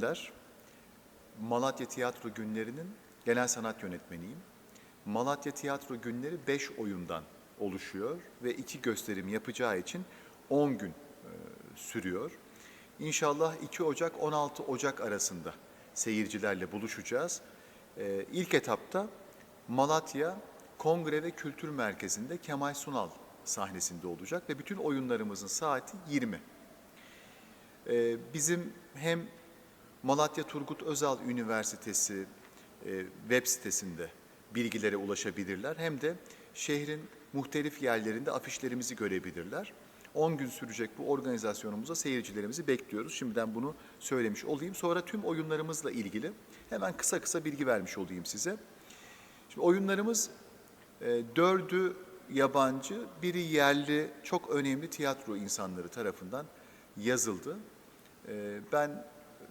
Önder. Malatya Tiyatro Günleri'nin genel sanat yönetmeniyim. Malatya Tiyatro Günleri 5 oyundan oluşuyor ve iki gösterim yapacağı için 10 gün e, sürüyor. İnşallah 2 Ocak 16 Ocak arasında seyircilerle buluşacağız. Ee, ilk etapta Malatya Kongre ve Kültür Merkezi'nde Kemal Sunal sahnesinde olacak ve bütün oyunlarımızın saati 20. Ee, Bizim hem Malatya Turgut Özal Üniversitesi e, web sitesinde bilgilere ulaşabilirler hem de şehrin muhtelif yerlerinde afişlerimizi görebilirler. 10 gün sürecek bu organizasyonumuza seyircilerimizi bekliyoruz. Şimdiden bunu söylemiş olayım. Sonra tüm oyunlarımızla ilgili hemen kısa kısa bilgi vermiş olayım size. Şimdi oyunlarımız e, dördü yabancı, biri yerli, çok önemli tiyatro insanları tarafından yazıldı. E, ben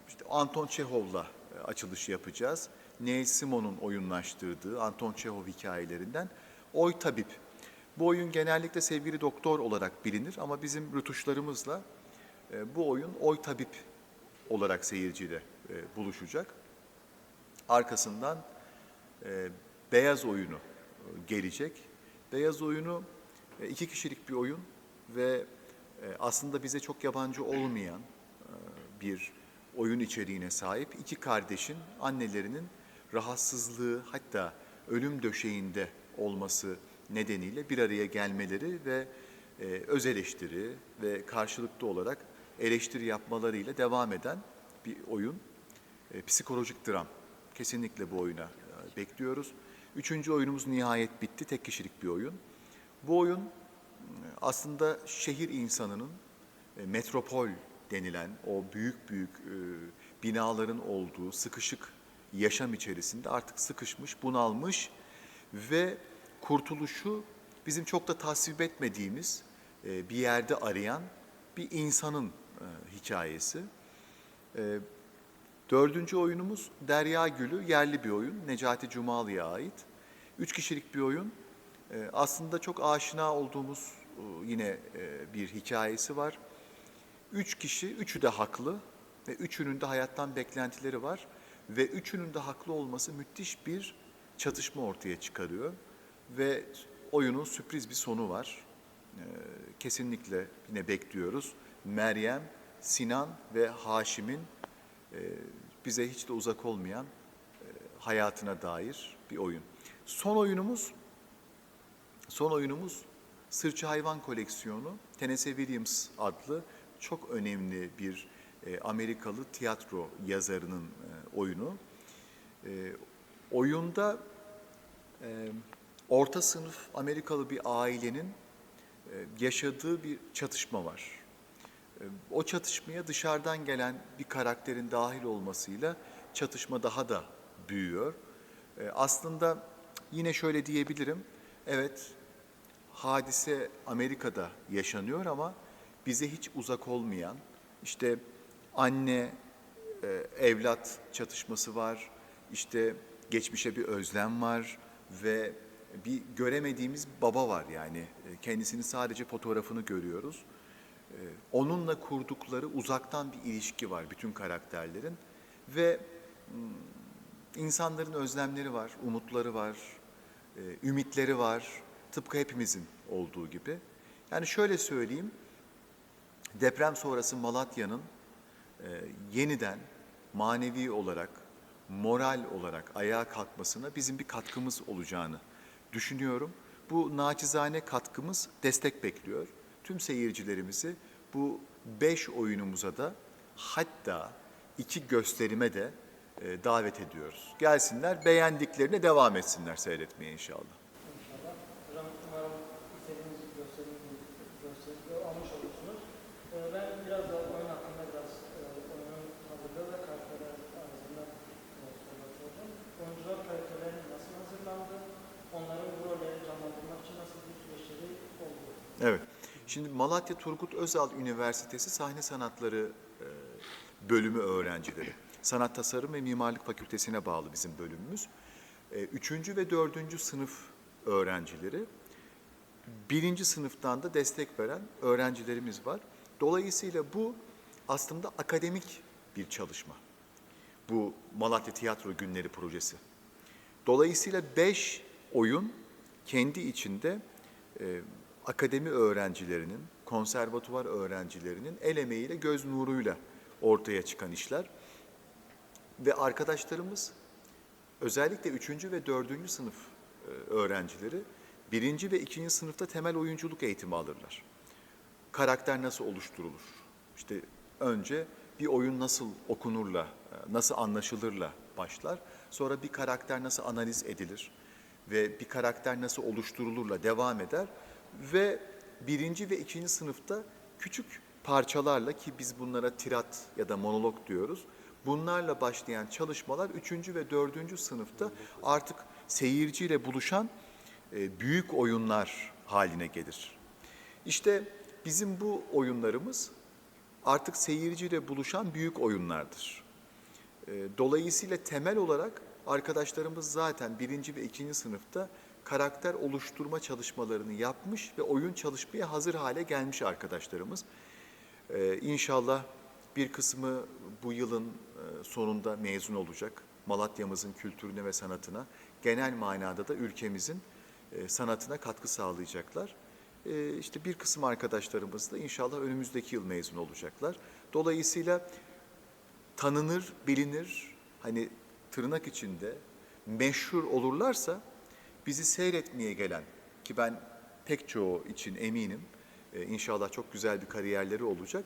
işte Anton Çehov'la e, açılış yapacağız. Neil Simon'un oyunlaştırdığı Anton Çehov hikayelerinden Oy Tabip. Bu oyun genellikle sevgili doktor olarak bilinir ama bizim rütuşlarımızla e, bu oyun Oy Tabip olarak seyirciyle e, buluşacak. Arkasından Beyaz oyunu gelecek. Beyaz oyunu iki kişilik bir oyun ve aslında bize çok yabancı olmayan bir oyun içeriğine sahip. iki kardeşin annelerinin rahatsızlığı hatta ölüm döşeğinde olması nedeniyle bir araya gelmeleri ve e, öz eleştiri ve karşılıklı olarak eleştiri yapmalarıyla devam eden bir oyun. E, psikolojik dram. Kesinlikle bu oyuna e, bekliyoruz. Üçüncü oyunumuz nihayet bitti. Tek kişilik bir oyun. Bu oyun e, aslında şehir insanının e, metropol denilen o büyük büyük e, binaların olduğu sıkışık yaşam içerisinde artık sıkışmış, bunalmış ve kurtuluşu bizim çok da tasvip etmediğimiz e, bir yerde arayan bir insanın e, hikayesi. Dördüncü oyunumuz Derya Gülü, yerli bir oyun. Necati Cumalı'ya ait. Üç kişilik bir oyun. Aslında çok aşina olduğumuz yine bir hikayesi var. Üç kişi, üçü de haklı ve üçünün de hayattan beklentileri var. Ve üçünün de haklı olması müthiş bir çatışma ortaya çıkarıyor. Ve oyunun sürpriz bir sonu var. Ee, kesinlikle yine bekliyoruz. Meryem, Sinan ve Haşim'in e, bize hiç de uzak olmayan e, hayatına dair bir oyun. Son oyunumuz son oyunumuz Sırçı Hayvan Koleksiyonu Tennessee Williams adlı çok önemli bir e, Amerikalı tiyatro yazarının e, oyunu. E, oyunda e, orta sınıf Amerikalı bir ailenin e, yaşadığı bir çatışma var. E, O çatışmaya dışarıdan gelen bir karakterin dahil olmasıyla çatışma daha da büyüyor. E, Aslında yine şöyle diyebilirim, evet hadise Amerika'da yaşanıyor ama bize hiç uzak olmayan, işte anne e, evlat çatışması var, işte geçmişe bir özlem var ve bir göremediğimiz baba var yani. E, Kendisini sadece fotoğrafını görüyoruz. Ee, onunla kurdukları uzaktan bir ilişki var bütün karakterlerin ve mm, insanların özlemleri var, umutları var, e, ümitleri var. Tıpkı hepimizin olduğu gibi. Yani şöyle söyleyeyim, deprem sonrası Malatya'nın e, yeniden manevi olarak, moral olarak ayağa kalkmasına bizim bir katkımız olacağını düşünüyorum. Bu naçizane katkımız destek bekliyor. Tüm seyircilerimizi bu beş oyunumuza da hatta iki gösterime de e, davet ediyoruz. Gelsinler, beğendiklerine devam etsinler seyretmeye inşallah. Hocam umarım istediğiniz gösterimi, gösterimi almış olursunuz. Ee, Ben biraz da oyun hakkında biraz e, oyunun hazırlığı ve karakterler arasında e, sormak soracağım. Oyuncular karakterlerin nasıl hazırlandı? Onların bu rolleri canlandırmak için nasıl bir süreçleri oldu? Evet. Şimdi Malatya Turgut Özal Üniversitesi Sahne Sanatları e, bölümü öğrencileri. Sanat Tasarım ve Mimarlık Fakültesine bağlı bizim bölümümüz. E, Üçüncü ve dördüncü sınıf öğrencileri. Birinci sınıftan da destek veren öğrencilerimiz var. Dolayısıyla bu aslında akademik bir çalışma. Bu Malatya Tiyatro Günleri projesi. Dolayısıyla beş oyun kendi içinde e, akademi öğrencilerinin, konservatuvar öğrencilerinin el emeğiyle, göz nuruyla ortaya çıkan işler. Ve arkadaşlarımız özellikle üçüncü ve dördüncü sınıf e, öğrencileri birinci ve ikinci sınıfta temel oyunculuk eğitimi alırlar. Karakter nasıl oluşturulur? İşte önce bir oyun nasıl okunurla, e, nasıl anlaşılırla başlar. Sonra bir karakter nasıl analiz edilir ve bir karakter nasıl oluşturulurla devam eder. Ve birinci ve ikinci sınıfta küçük parçalarla ki biz bunlara tirat ya da monolog diyoruz. Bunlarla başlayan çalışmalar üçüncü ve dördüncü sınıfta artık seyirciyle buluşan e, büyük oyunlar haline gelir. İşte bizim bu oyunlarımız artık seyirciyle buluşan büyük oyunlardır. E, Dolayısıyla temel olarak arkadaşlarımız zaten birinci ve ikinci sınıfta karakter oluşturma çalışmalarını yapmış ve oyun çalışmaya hazır hale gelmiş arkadaşlarımız. Ee, inşallah bir kısmı bu yılın e, sonunda mezun olacak. Malatya'mızın kültürüne ve sanatına, genel manada da ülkemizin e, sanatına katkı sağlayacaklar. E, işte bir kısım arkadaşlarımız da inşallah önümüzdeki yıl mezun olacaklar. Dolayısıyla tanınır, bilinir, hani tırnak içinde meşhur olurlarsa bizi seyretmeye gelen ki ben pek çoğu için eminim e, inşallah çok güzel bir kariyerleri olacak.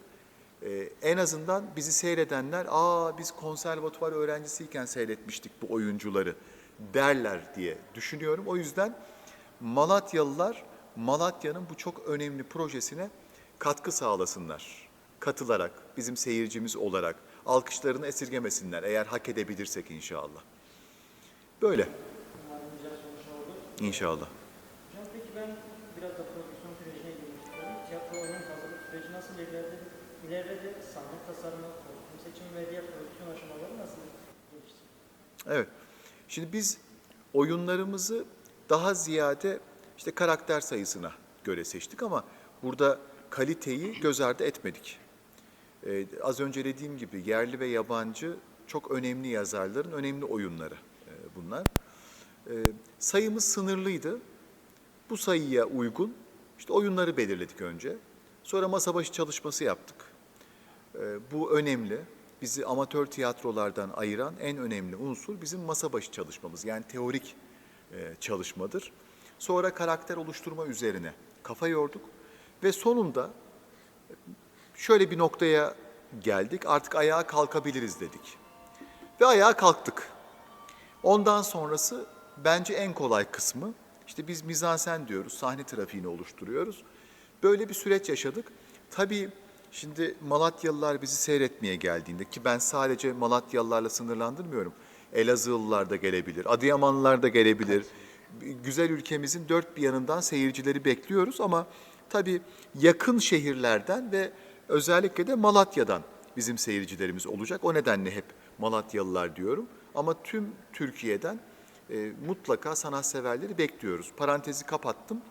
E, en azından bizi seyredenler aa biz konservatuvar öğrencisiyken seyretmiştik bu oyuncuları derler diye düşünüyorum. O yüzden Malatyalılar Malatya'nın bu çok önemli projesine katkı sağlasınlar. Katılarak, bizim seyircimiz olarak alkışlarını esirgemesinler eğer hak edebilirsek inşallah. Böyle Umarım güzel sonuçlar olur. İnşallah. Hocam peki ben biraz da prodüksiyon sürecine girmek istiyorum. Tiyatro oyun hazırlık süreci nasıl ilerledi? İlerledi sahne tasarımı, kostüm seçimi ve diğer prodüksiyon aşamaları nasıl gelişti? Evet. Şimdi biz oyunlarımızı daha ziyade işte karakter sayısına göre seçtik ama burada kaliteyi göz ardı etmedik. Ee, az önce dediğim gibi yerli ve yabancı çok önemli yazarların önemli oyunları e, bunlar. Ee, sayımız sınırlıydı. Bu sayıya uygun işte oyunları belirledik önce. Sonra masa başı çalışması yaptık. Ee, Bu önemli. Bizi amatör tiyatrolardan ayıran en önemli unsur bizim masa başı çalışmamız. Yani teorik e, çalışmadır. Sonra karakter oluşturma üzerine kafa yorduk. Ve sonunda şöyle bir noktaya geldik. Artık ayağa kalkabiliriz dedik. Ve ayağa kalktık. Ondan sonrası bence en kolay kısmı. İşte biz mizansen diyoruz, sahne trafiğini oluşturuyoruz. Böyle bir süreç yaşadık. Tabii şimdi Malatyalılar bizi seyretmeye geldiğinde ki ben sadece Malatyalılarla sınırlandırmıyorum. Elazığlılar da gelebilir, Adıyamanlılar da gelebilir. Güzel ülkemizin dört bir yanından seyircileri bekliyoruz ama tabii yakın şehirlerden ve özellikle de Malatya'dan bizim seyircilerimiz olacak. O nedenle hep Malatyalılar diyorum. Ama tüm Türkiye'den e, mutlaka sanatseverleri bekliyoruz. Parantezi kapattım.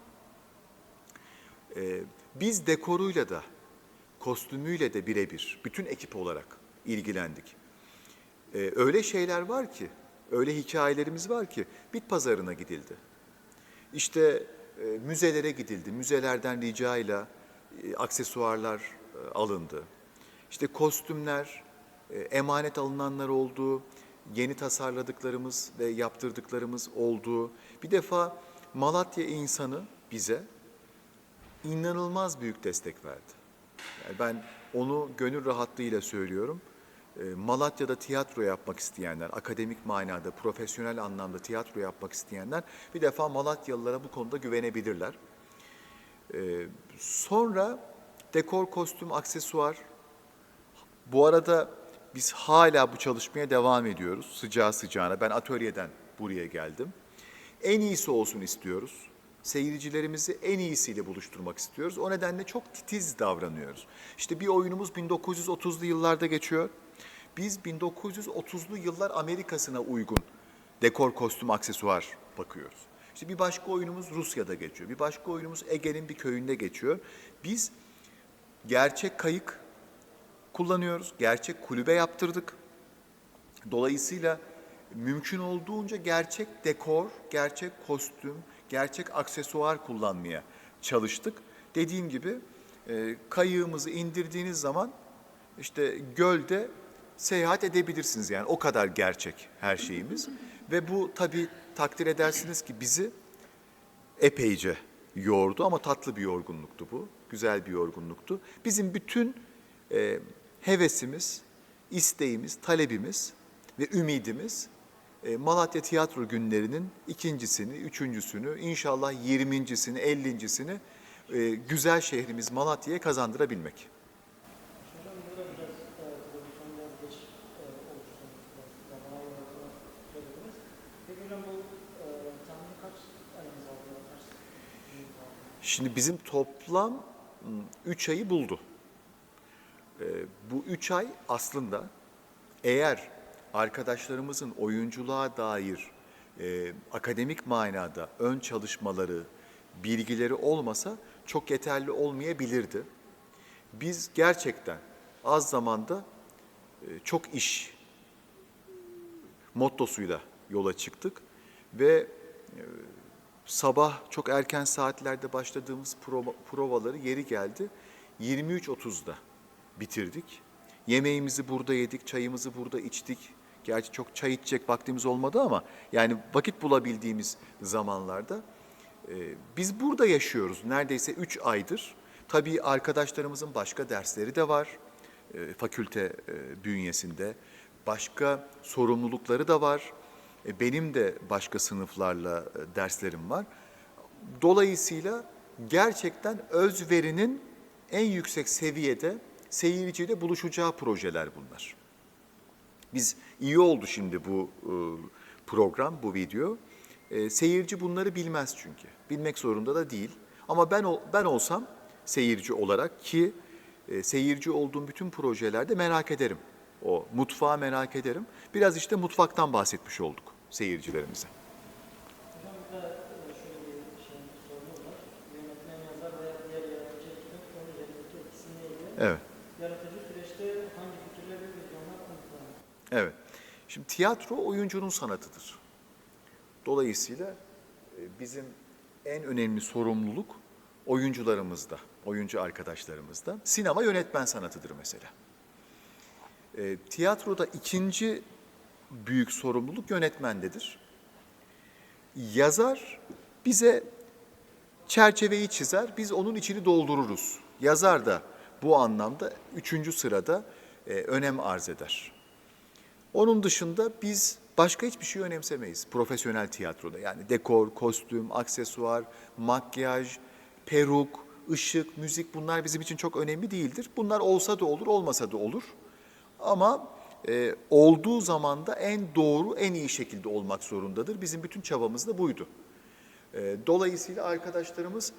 E, biz dekoruyla da, kostümüyle de birebir, bütün ekip olarak ilgilendik. E, öyle şeyler var ki, öyle hikayelerimiz var ki, bit pazarına gidildi. İşte e, müzelere gidildi, müzelerden ricayla e, aksesuarlar e, alındı. İşte kostümler, e, emanet alınanlar oldu, yeni tasarladıklarımız ve yaptırdıklarımız oldu. Bir defa Malatya insanı bize inanılmaz büyük destek verdi. Yani ben onu gönül rahatlığıyla söylüyorum. E, Malatya'da tiyatro yapmak isteyenler, akademik manada, profesyonel anlamda tiyatro yapmak isteyenler bir defa Malatyalılara bu konuda güvenebilirler. E, Sonra dekor, kostüm, aksesuar. Bu arada biz hala bu çalışmaya devam ediyoruz sıcağı sıcağına. Ben atölyeden buraya geldim. En iyisi olsun istiyoruz. Seyircilerimizi en iyisiyle buluşturmak istiyoruz. O nedenle çok titiz davranıyoruz. İşte bir oyunumuz 1930'lu yıllarda geçiyor. Biz 1930'lu yıllar Amerika'sına uygun dekor, kostüm, aksesuar bakıyoruz. İşte bir başka oyunumuz Rusya'da geçiyor. Bir başka oyunumuz Ege'nin bir köyünde geçiyor. Biz gerçek kayık kullanıyoruz. Gerçek kulübe yaptırdık. Dolayısıyla mümkün olduğunca gerçek dekor, gerçek kostüm, gerçek aksesuar kullanmaya çalıştık. Dediğim gibi e, kayığımızı indirdiğiniz zaman işte gölde seyahat edebilirsiniz yani o kadar gerçek her şeyimiz. Ve bu tabii takdir edersiniz ki bizi epeyce yordu ama tatlı bir yorgunluktu bu. Güzel bir yorgunluktu. Bizim bütün e, hevesimiz, isteğimiz, talebimiz ve ümidimiz e, Malatya Tiyatro Günleri'nin ikincisini, üçüncüsünü, inşallah yirmincisini, ellincisini e, güzel şehrimiz Malatya'ya kazandırabilmek. Şimdi bizim toplam 3 ayı buldu. Ee, Bu üç ay aslında eğer arkadaşlarımızın oyunculuğa dair e, akademik manada ön çalışmaları, bilgileri olmasa çok yeterli olmayabilirdi. Biz gerçekten az zamanda e, çok iş mottosuyla yola çıktık ve sabah çok erken saatlerde başladığımız prova- provaları yeri geldi 23.30'da bitirdik. Yemeğimizi burada yedik, çayımızı burada içtik. Gerçi çok çay içecek vaktimiz olmadı ama yani vakit bulabildiğimiz zamanlarda e, biz burada yaşıyoruz neredeyse 3 aydır. Tabii arkadaşlarımızın başka dersleri de var e, fakülte e, bünyesinde. Başka sorumlulukları da var. E, benim de başka sınıflarla e, derslerim var. Dolayısıyla gerçekten özverinin en yüksek seviyede seyirciyle buluşacağı projeler bunlar. Biz iyi oldu şimdi bu e, program, bu video. E, seyirci bunları bilmez çünkü. Bilmek zorunda da değil. Ama ben ben olsam seyirci olarak ki e, seyirci olduğum bütün projelerde merak ederim. O mutfağı merak ederim. Biraz işte mutfaktan bahsetmiş olduk seyircilerimize. Evet. Yaratıcı süreçte hangi fikirler vizyonlar? Evet. Şimdi tiyatro oyuncunun sanatıdır. Dolayısıyla e, bizim en önemli sorumluluk oyuncularımızda, oyuncu arkadaşlarımızda. Sinema yönetmen sanatıdır mesela. E, tiyatroda ikinci büyük sorumluluk yönetmendedir. Yazar bize çerçeveyi çizer, biz onun içini doldururuz. Yazar da bu anlamda üçüncü sırada e, önem arz eder. Onun dışında biz başka hiçbir şey önemsemeyiz profesyonel tiyatroda. Yani dekor, kostüm, aksesuar, makyaj, peruk, ışık, müzik bunlar bizim için çok önemli değildir. Bunlar olsa da olur, olmasa da olur. Ama e, olduğu zaman da en doğru, en iyi şekilde olmak zorundadır. Bizim bütün çabamız da buydu. E, Dolayısıyla arkadaşlarımız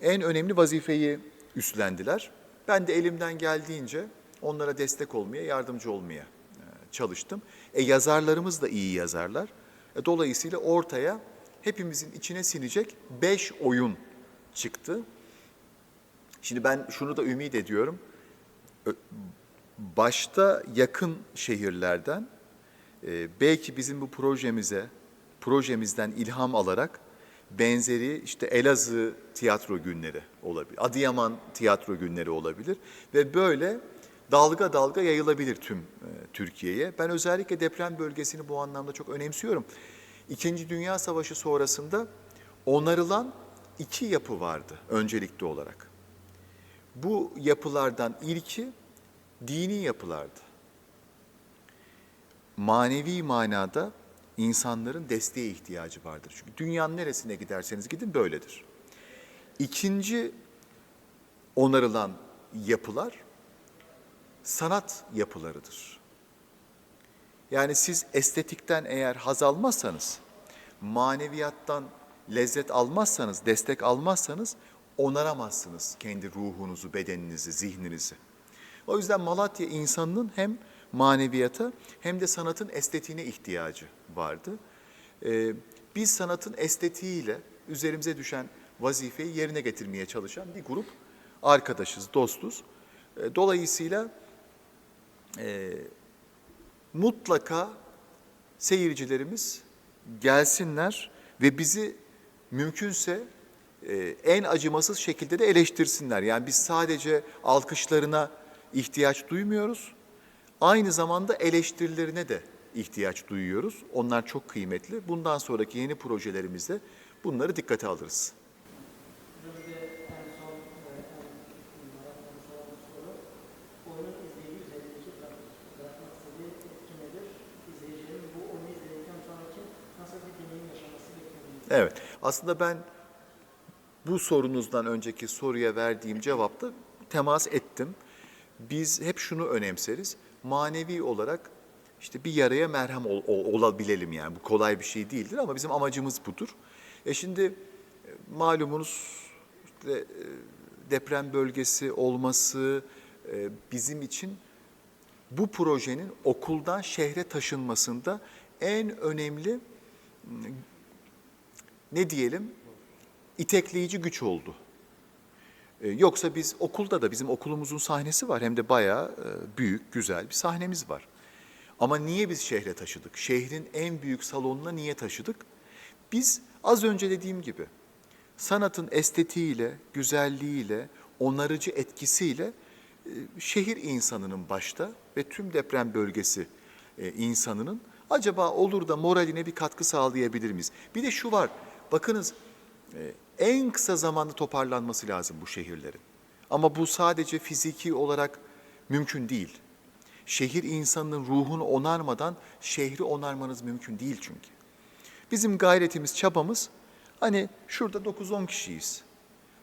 en önemli vazifeyi üstlendiler. Ben de elimden geldiğince onlara destek olmaya, yardımcı olmaya e, çalıştım. E yazarlarımız da iyi yazarlar. E, dolayısıyla ortaya hepimizin içine sinecek beş oyun çıktı. Şimdi ben şunu da ümit ediyorum. Başta yakın şehirlerden e, belki bizim bu projemize, projemizden ilham alarak benzeri işte Elazığ tiyatro günleri olabilir, Adıyaman tiyatro günleri olabilir ve böyle dalga dalga yayılabilir tüm e, Türkiye'ye. Ben özellikle deprem bölgesini bu anlamda çok önemsiyorum. İkinci Dünya Savaşı sonrasında onarılan iki yapı vardı öncelikli olarak. Bu yapılardan ilki dini yapılardı. Manevi manada insanların desteğe ihtiyacı vardır. Çünkü dünyanın neresine giderseniz gidin böyledir. İkinci onarılan yapılar sanat yapılarıdır. Yani siz estetikten eğer haz almazsanız, maneviyattan lezzet almazsanız, destek almazsanız onaramazsınız kendi ruhunuzu, bedeninizi, zihninizi. O yüzden Malatya insanının hem maneviyata hem de sanatın estetiğine ihtiyacı vardı. Ee, Biz sanatın estetiğiyle üzerimize düşen vazifeyi yerine getirmeye çalışan bir grup arkadaşız, dostuz. E, Dolayısıyla e, mutlaka seyircilerimiz gelsinler ve bizi mümkünse e, en acımasız şekilde de eleştirsinler. Yani biz sadece alkışlarına ihtiyaç duymuyoruz. Aynı zamanda eleştirilerine de ihtiyaç duyuyoruz. Onlar çok kıymetli. Bundan sonraki yeni projelerimizde bunları dikkate alırız. Evet. Aslında ben bu sorunuzdan önceki soruya verdiğim cevapta temas ettim. Biz hep şunu önemseriz. Manevi olarak işte bir yaraya merhem ol- ol- olabilelim yani. Bu kolay bir şey değildir ama bizim amacımız budur. E şimdi e, malumunuz işte, e, deprem bölgesi olması e, bizim için bu projenin okuldan şehre taşınmasında en önemli ne diyelim itekleyici güç oldu. Ee, Yoksa biz okulda da bizim okulumuzun sahnesi var hem de bayağı e, büyük, güzel bir sahnemiz var. Ama niye biz şehre taşıdık? Şehrin en büyük salonuna niye taşıdık? Biz az önce dediğim gibi sanatın estetiğiyle, güzelliğiyle, onarıcı etkisiyle e, şehir insanının başta ve tüm deprem bölgesi e, insanının acaba olur da moraline bir katkı sağlayabilir miyiz? Bir de şu var, bakınız en kısa zamanda toparlanması lazım bu şehirlerin. Ama bu sadece fiziki olarak mümkün değil. Şehir insanının ruhunu onarmadan şehri onarmanız mümkün değil çünkü. Bizim gayretimiz, çabamız hani şurada 9-10 kişiyiz.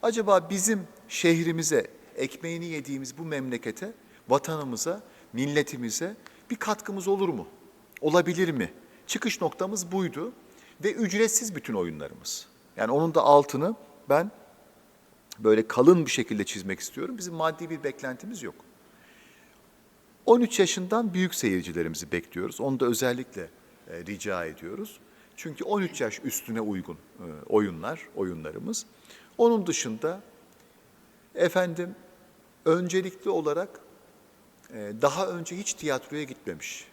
Acaba bizim şehrimize, ekmeğini yediğimiz bu memlekete, vatanımıza, milletimize bir katkımız olur mu? Olabilir mi? Çıkış noktamız buydu ve ücretsiz bütün oyunlarımız. Yani onun da altını ben böyle kalın bir şekilde çizmek istiyorum. Bizim maddi bir beklentimiz yok. 13 yaşından büyük seyircilerimizi bekliyoruz. Onu da özellikle e, rica ediyoruz. Çünkü 13 yaş üstüne uygun e, oyunlar, oyunlarımız. Onun dışında efendim öncelikli olarak e, daha önce hiç tiyatroya gitmemiş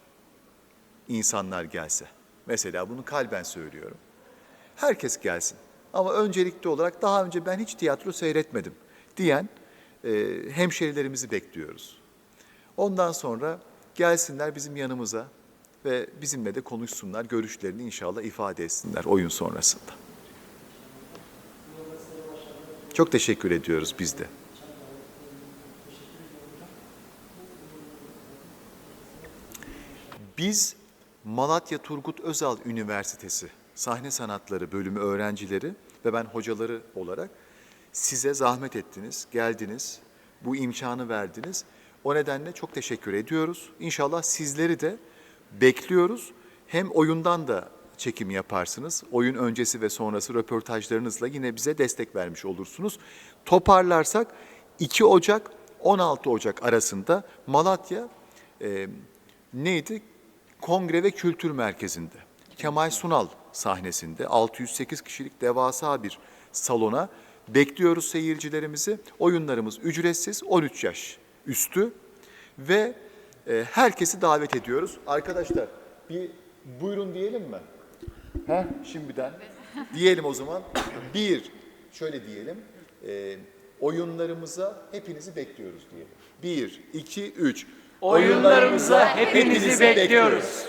insanlar gelse. Mesela bunu kalben söylüyorum. Herkes gelsin. Ama öncelikli olarak daha önce ben hiç tiyatro seyretmedim diyen e, hemşerilerimizi bekliyoruz. Ondan sonra gelsinler bizim yanımıza ve bizimle de konuşsunlar, görüşlerini inşallah ifade etsinler oyun sonrasında. Çok teşekkür ediyoruz biz de. Biz Malatya Turgut Özal Üniversitesi Sahne Sanatları Bölümü öğrencileri ve ben hocaları olarak size zahmet ettiniz, geldiniz, bu imkanı verdiniz. O nedenle çok teşekkür ediyoruz. İnşallah sizleri de bekliyoruz. Hem oyundan da çekim yaparsınız. Oyun öncesi ve sonrası röportajlarınızla yine bize destek vermiş olursunuz. Toparlarsak 2 Ocak 16 Ocak arasında Malatya e, neydi? Kongre ve Kültür Merkezi'nde. Kemal Sunal sahnesinde 608 kişilik devasa bir salona bekliyoruz seyircilerimizi. Oyunlarımız ücretsiz 13 yaş üstü ve e, herkesi davet ediyoruz. Arkadaşlar bir buyurun diyelim mi? Heh, şimdiden. diyelim o zaman. Bir, şöyle diyelim. e, oyunlarımıza hepinizi bekliyoruz diyelim. Bir, iki, üç. Oyunlarımıza hepinizi bekliyoruz.